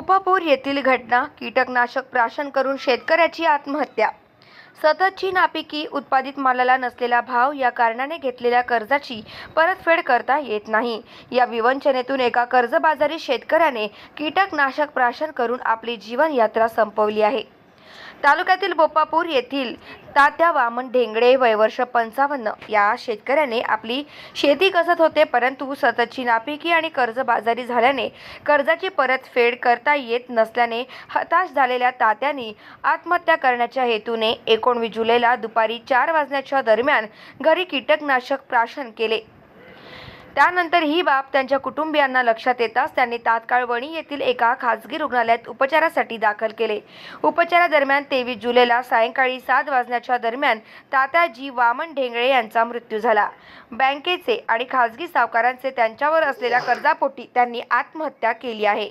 कोपापूर येथील घटना कीटकनाशक प्राशन करून शेतकऱ्याची आत्महत्या. सततची नापिकी उत्पादित मालाला नसलेला भाव या कारणाने घेतलेल्या कर्जाची परतफेड करता येत नाही. या विवंचनेतून एका कर्जबाजारी शेतकऱ्याने कीटकनाशक प्राशन करून आपली जीवनयात्रा संपवली आहे. तालुक्यातील बोपापूर येथील तात्या वामन ढेंगडे वयवर्ष पंचावन्न. या शेतकऱ्याने आपली शेती कसत होते परंतु सततची नापिकी आणि कर्जबाजारी झाल्याने कर्जाची परतफेड करता येत नसल्याने हताश झालेल्या तात्यांनी आत्महत्या करण्याच्या हेतूने एकोणवीस जुलैला दुपारी चार वाजण्याच्या दरम्यान घरी कीटकनाशक प्राशन केले. त्यानंतर ही बाब त्यांच्या कुटुंबियांना लक्षात येताच त्यांनी तात्काळ वणी येथील एका खासगी रुग्णालयात उपचारासाठी दाखल केले. उपचारादरम्यान तेवीस जुलैला सायंकाळी सात वाजण्याच्या दरम्यान तात्याजी वामन ढेंगळे यांचा मृत्यू झाला. बँकेचे आणि खासगी सावकारांचे त्यांच्यावर असलेल्या कर्जापोटी त्यांनी आत्महत्या केली आहे.